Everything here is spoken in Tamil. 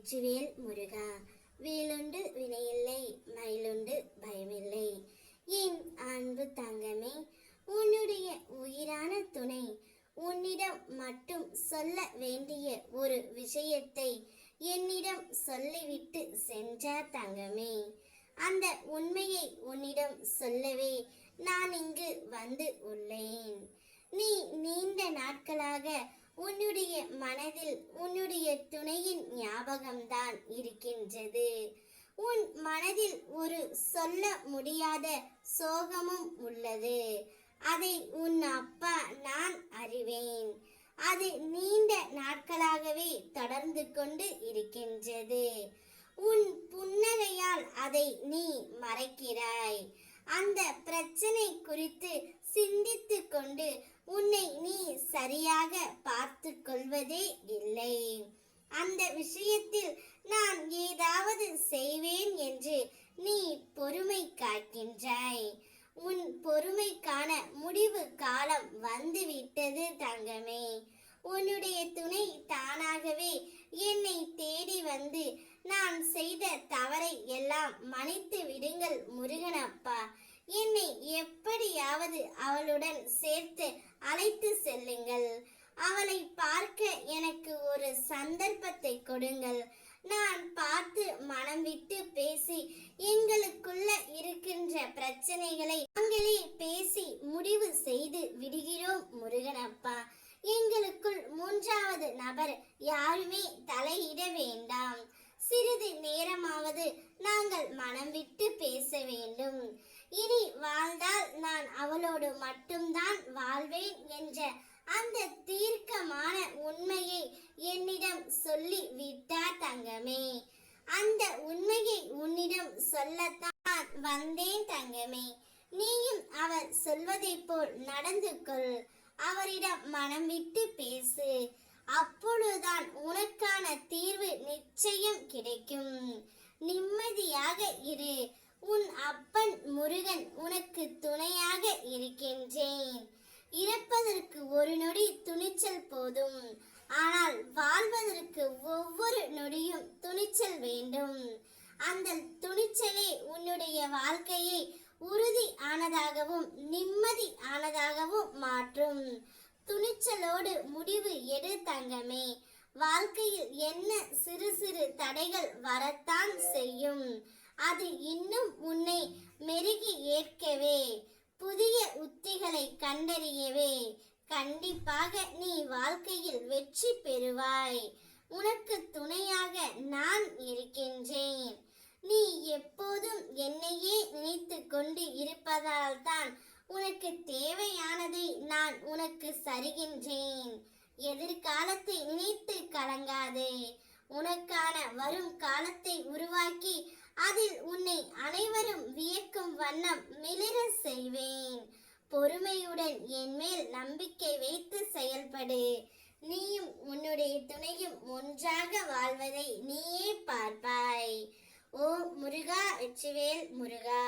வெற்றிவேல் முருகா. வேலுண்டு வினையில்லை மயிலுண்டு பயமில்லை. என் அன்பு தங்கமே உன்னுடைய உயிரான துணை உன்னிடம் மட்டும் சொல்ல வேண்டிய ஒரு விஷயத்தை என்னிடம் சொல்லிவிட்டு சென்றார் தங்கமே. அந்த உண்மையை உன்னிடம் சொல்லவே நான் இங்கு வந்து உள்ளேன். நீ நீண்ட நாட்களாக உன்னுடைய மனதில் உன்னுடைய துணையின் ஞாபகம்தான் இருக்கின்றது. உன் மனதில் ஒரு சொல்ல முடியாத சோகமும் உள்ளது. அதை உன் அப்பா நான் அறிவேன். அது நீண்ட நாட்களாகவே தொடர்ந்து கொண்டு இருக்கின்றது. உன் புன்னகையால் அதை நீ மறைக்கிறாய். அந்த பிரச்சனை குறித்து சிந்தித்து கொண்டு உன்னை சரியாக பார்த்து கொள்வதே இல்லை. அந்த விஷயத்தில் நான் ஏதாவது செய்வேன் என்று நீ பொறுமை காக்கின்றாய். உன் பொறுமைக்கான முடிவு காலம் வந்துவிட்டது தங்கமே. உன்னுடைய துணை தானாகவே என்னை தேடி வந்து நான் செய்த தவறை எல்லாம் மன்னித்து விடுங்கள் முருகனப்பா. என்னை எப்படியாவது அவளுடன் சேர்த்து அழைத்து செல்லுங்கள். அவளை பார்க்க எனக்கு ஒரு சந்தர்ப்பத்தை கொடுங்கள். நான் பார்த்து மனம் விட்டு பேசி எங்களுக்குள்ள இருக்கின்ற பிரச்சனைகளை நாங்களே பேசி முடிவு செய்து விடுகிறோம் முருகனப்பா. எங்களுக்குள் மூன்றாவது நபர் யாருமே தலையிட வேண்டாம். சிறிது நேரமாவது நாங்கள் மனம் விட்டு பேச வேண்டும். இனி வாழ்ந்தால் நான் அவளோடு மட்டும்தான் வாழ்வேன் என்ற அந்த தீர்க்கமான உண்மையை என்னிடம் சொல்லி விட்டார் தங்கமே. அந்த உண்மையை உன்னிடம் சொல்லத்தான் வந்தேன் தங்கமே. நீயும் அவர் சொல்வதைப் போல் நடந்து கொள். அவரிடம் மனம் விட்டு பேசு. அப்பொழுதுதான் உனக்கான தீர்வு நிச்சயம் கிடைக்கும். நிம்மதியாக இரு. உன் அப்பன் முருகன் உனக்கு துணையாக இருக்கின்றேன். இறப்பதற்கு ஒரு நொடி துணிச்சல் போதும். ஆனால் வாழ்வதற்கு ஒவ்வொரு நொடியும் துணிச்சல் வேண்டும். அந்த துணிச்சலே உன்னுடைய வாழ்க்கையை உறுதி ஆனதாகவும் நிம்மதி ஆனதாகவும் மாற்றும். துணிச்சலோடு முடிவு எடு தங்கமே. வாழ்க்கையில் என்ன சிறு சிறு தடைகள் வரத்தான் செய்யும். அது இன்னும் உன்னை மெருகி ஏற்கவே. புதிய உத்திகளை கண்டறியவே. கண்டிப்பாக நீ வாழ்க்கையில் வெற்றி பெறுவாய். உனக்கு துணையாக நான் இருக்கின்றேன். நீ எப்போதும் என்னையே நினைத்து கொண்டு இருப்பதால் தான் உனக்கு தேவையானதை நான் உனக்கு சரிகின்றேன் எதிர்காலத்தை நினைத்து கலங்காதே. உனக்கான வரும் காலத்தை உருவாக்கி அதில் உன்னை அனைவரும் வியக்கும் வண்ணம் மிளிர செய்வேன். பொறுமையுடன் என் மேல் நம்பிக்கை வைத்து செயல்படு. நீயும் உன்னுடைய துணையும் ஒன்றாக வாழ்வதை நீயே பார்ப்பாய். ஓ முருகா வெற்றிவேல் முருகா.